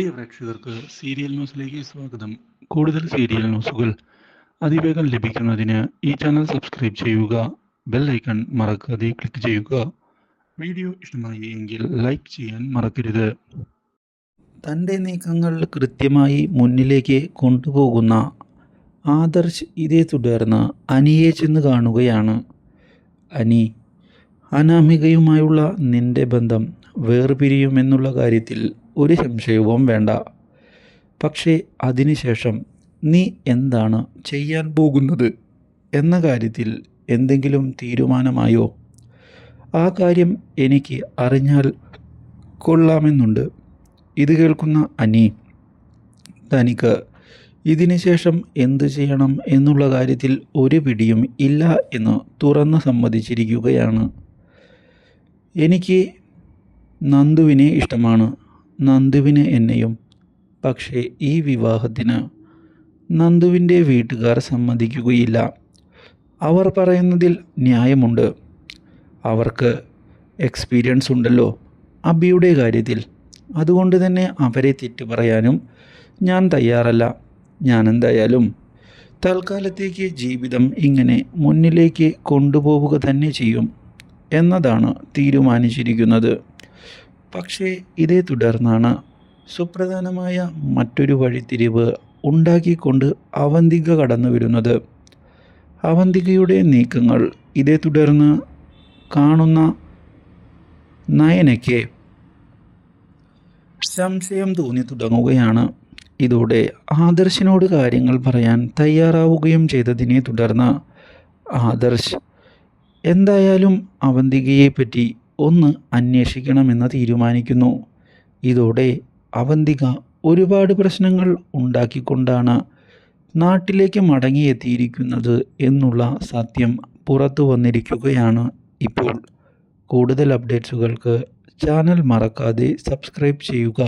പ്രിയ പ്രേക്ഷകർക്ക് സീരിയൽ ന്യൂസിലേക്ക് സ്വാഗതം. കൂടുതൽ സീരിയൽ ന്യൂസുകൾ അതിവേഗം ലഭിക്കുന്നതിന് ഈ ചാനൽ സബ്സ്ക്രൈബ് ചെയ്യുക ബെൽ ഐക്കൺ മറക്കാതെ ക്ലിക്ക് ചെയ്യുക. വീഡിയോ ഇഷ്ടമായി എങ്കിൽ ലൈക്ക് ചെയ്യാൻ മറക്കരുത്. തന്റെ നീക്കങ്ങൾ കൃത്യമായി മുന്നിലേക്ക് കൊണ്ടുപോകുന്ന ആദർശ് ഇതേ തുടർന്ന് അനിയെ ചെന്ന് കാണുകയാണ്. അനി അനാമികയുമായുള്ള നിന്റെ ബന്ധം വേർപിരിയുമെന്നുള്ള കാര്യത്തിൽ ഒരു സംശയവും വേണ്ട. പക്ഷേ അതിനുശേഷം നീ എന്താണ് ചെയ്യാൻ പോകുന്നത്? എന്ന കാര്യത്തിൽ എന്തെങ്കിലും തീരുമാനമായോ? ആ കാര്യം എനിക്ക് അറിഞ്ഞാൽ കൊള്ളാമെന്നുണ്ട്. ഇത് കേൾക്കുന്ന അനി തനിക്ക് ഇതിനുശേഷം എന്തു ചെയ്യണം എന്നുള്ള കാര്യത്തിൽ ഒരു പിടിയും ഇല്ല എന്ന് തുറന്ന് സമ്മതിച്ചിരിക്കുകയാണ്. എനിക്ക് നന്ദുവിനെ ഇഷ്ടമാണ്. നന്ദുവിന് എന്നെയും. പക്ഷേ ഈ വിവാഹത്തിന് നന്ദുവിന്റെ വീട്ടുകാർ സമ്മതിക്കുകയില്ല. അവർ പറയുന്നതിൽ ന്യായമുണ്ട്. അവർക്ക് എക്സ്പീരിയൻസ് ഉണ്ടല്ലോ അബിയുടെ കാര്യത്തിൽ. അതുകൊണ്ട് തന്നെ അവരെ തെറ്റു പറയാനും ഞാൻ തയ്യാറല്ല. ഞാൻ എന്തായാലും തൽക്കാലത്തേക്ക് ജീവിതം ഇങ്ങനെ മുന്നിലേക്ക് കൊണ്ടുപോവുക തന്നെ ചെയ്യും എന്നതാണ് തീരുമാനിച്ചിരിക്കുന്നത്. പക്ഷേ ഇതേ തുടർന്നാണ് സുപ്രധാനമായ മറ്റൊരു വഴിത്തിരിവ് ഉണ്ടാക്കിക്കൊണ്ട് അവന്തിക കടന്നു വരുന്നത്. അവന്തികയുടെ നീക്കങ്ങൾ ഇതേ തുടർന്ന് കാണുന്ന നയനയ്ക്ക് സംശയം തോന്നി തുടങ്ങുകയാണ്. ഇതോടെ ആദർശിനോട് കാര്യങ്ങൾ പറയാൻ തയ്യാറാവുകയും ചെയ്തതിനെ തുടർന്ന് ആദർശ് എന്തായാലും അവന്തികയെ പറ്റി ഒന്ന് അന്വേഷിക്കണമെന്ന് തീരുമാനിക്കുന്നു. ഇതോടെ അവന്തിക ഒരുപാട് പ്രശ്നങ്ങൾ ഉണ്ടാക്കിക്കൊണ്ടാണ് നാട്ടിലേക്ക് മടങ്ങിയെത്തിയിരിക്കുന്നത് എന്നുള്ള സത്യം പുറത്തു വന്നിരിക്കുകയാണ് ഇപ്പോൾ. കൂടുതൽ അപ്ഡേറ്റ്സുകൾക്ക് ചാനൽ മറക്കാതെ സബ്സ്ക്രൈബ് ചെയ്യുക.